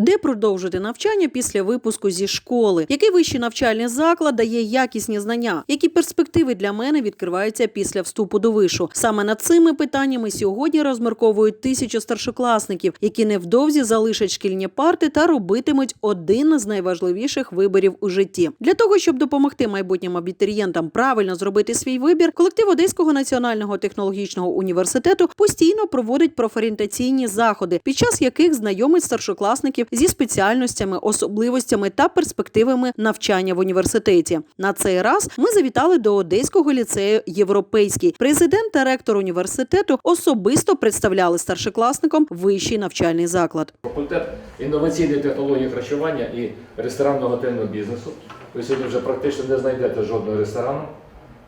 Де продовжити навчання після випуску зі школи? Який вищий навчальний заклад дає якісні знання? Які перспективи для мене відкриваються після вступу до вишу? Саме над цими питаннями сьогодні розмірковують тисячі старшокласників, які невдовзі залишать шкільні парти та робитимуть один з найважливіших виборів у житті. Для того щоб допомогти майбутнім абітурієнтам правильно зробити свій вибір, колектив Одеського національного технологічного університету постійно проводить профорієнтаційні заходи, під час яких знайомить старшокласників зі спеціальностями, особливостями та перспективами навчання в університеті. На цей раз ми завітали до Одеського ліцею Європейський. Президент та ректор університету особисто представляли старшокласникам вищий навчальний заклад. Факультет інноваційної технології харчування і ресторанного готельного бізнесу. Ви сьогодні вже практично не знайдете жодного ресторану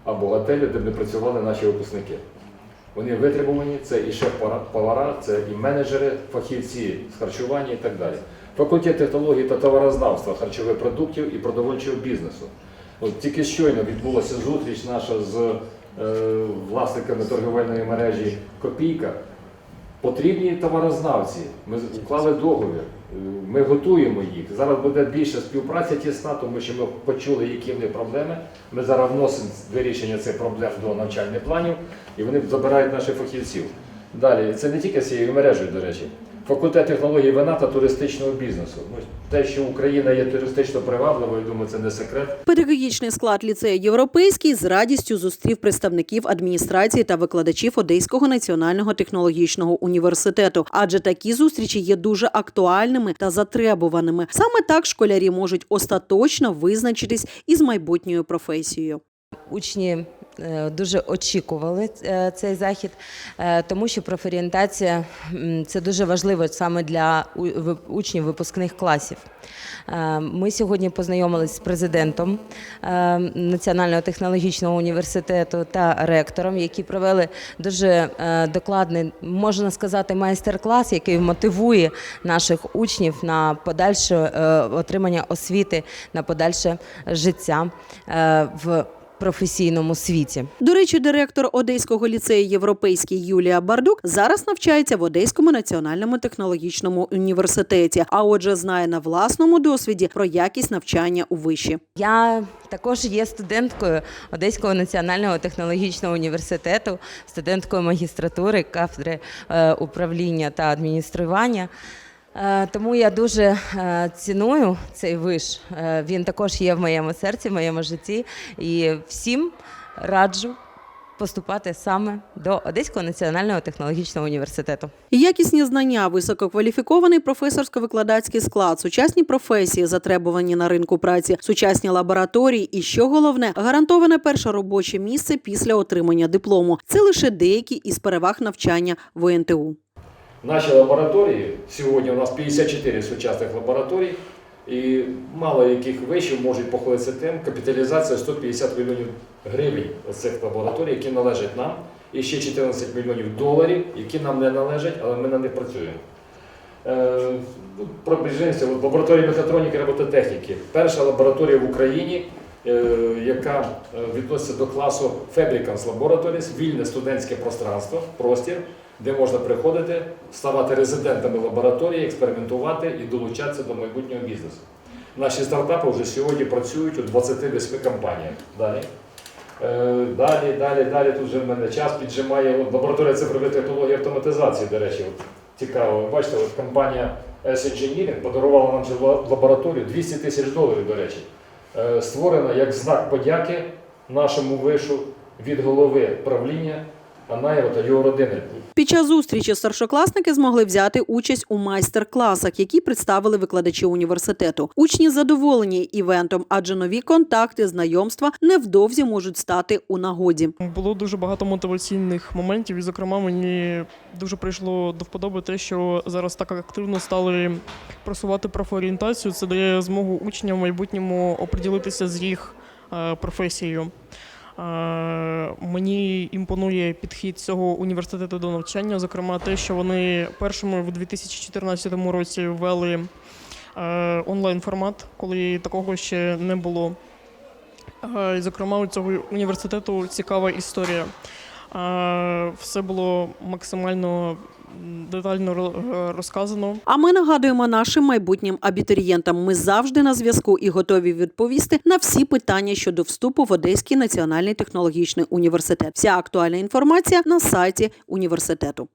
або готелю, де б не працювали наші випускники. Вони витребувані, це і шеф-повара, це і менеджери, фахівці з харчування і так далі. Факультет технології та товарознавства харчових продуктів і продовольчого бізнесу. От тільки щойно відбулася зустріч наша з е, власниками торговельної мережі Копійка. Потрібні товарознавці. Ми уклали договір, е, ми готуємо їх. Зараз буде більше співпраця тісна, тому що ми почули, які в них проблеми. Ми зараз вносимо вирішення цих проблем до навчальних планів, і вони забирають наших фахівців. Далі, це не тільки з цією мережею, до речі. Факультет технології вина та туристичного бізнесу. Ну, Те, що Україна є туристично привабливою, думаю, це не секрет. Педагогічний склад ліцею Європейський з радістю зустрів представників адміністрації та викладачів Одеського національного технологічного університету, адже такі зустрічі є дуже актуальними та затребуваними. Саме так школярі можуть остаточно визначитись із майбутньою професією. Учні дуже очікували е, цей захід, е, тому що профорієнтація це дуже важливо саме для учнів випускних класів. Е, Ми сьогодні познайомилися з президентом е, Національного технологічного університету та ректором, які провели дуже е, докладний, можна сказати, майстер-клас, який мотивує наших учнів на подальше е, отримання освіти, на подальше життя е, в професійному світі. До речі, директор Одеського ліцею Європейський Юлія Бардук зараз навчається в Одеському національному технологічному університеті, а отже, знає на власному досвіді про якість навчання у виші. Я також є студенткою Одеського національного технологічного університету, студенткою магістратури кафедри е, управління та адміністрування. Е, Тому я дуже е, ціную цей виш. Е, Він також є в моєму серці, в моєму житті. І всім раджу поступати саме до Одеського національного технологічного університету. Якісні знання, висококваліфікований професорсько-викладацький склад, сучасні професії, затребувані на ринку праці, сучасні лабораторії і, що головне, гарантоване перше робоче місце після отримання диплому. Це лише деякі із переваг навчання в ОНТУ. Наші лабораторії, сьогодні у нас 54 сучасних лабораторій, і мало яких вишів можуть похвалитися тим, капіталізація 150 мільйонів гривень цих лабораторій, які належать нам, і ще 14 мільйонів доларів, які нам не належать, але ми на них працюємо. Е, ну, Пробіжимося, от лабораторія мехатроніки і робототехніки. Перша лабораторія в Україні, е, яка е, відноситься до класу Fabricants Laboratories, вільне студентське пространство, простір, де можна приходити, ставати резидентами лабораторії, експериментувати і долучатися до майбутнього бізнесу. Наші стартапи вже сьогодні працюють у 28 компаніях. Далі. Е, Далі, далі, далі. Тут вже в мене час піджимає. От лабораторія цифрової технології автоматизації, до речі, от, цікаво. Ви бачите, от компанія S-Engineering подарувала нам цю лабораторію 200 тисяч доларів, до речі. Е, Створена як знак подяки нашому вишу від голови правління Анаєва та його родини. Під час зустрічі старшокласники змогли взяти участь у майстер-класах, які представили викладачі університету. Учні задоволені івентом, адже нові контакти, знайомства невдовзі можуть стати у нагоді. Було дуже багато мотиваційних моментів, і, зокрема, мені дуже прийшло до вподоби те, що зараз так активно стали просувати профорієнтацію. Це дає змогу учням в майбутньому оприділитися з їх е, професією. Е, Мені імпонує підхід цього університету до навчання, зокрема, те, що вони першими в 2014 році ввели е, онлайн формат, коли такого ще не було. Е, Зокрема, у цього університету цікава історія. Все було максимально детально ро- розказано. А ми нагадуємо нашим майбутнім абітурієнтам. Ми завжди на зв'язку і готові відповісти на всі питання щодо вступу в Одеський національний технологічний університет. Вся актуальна інформація на сайті університету.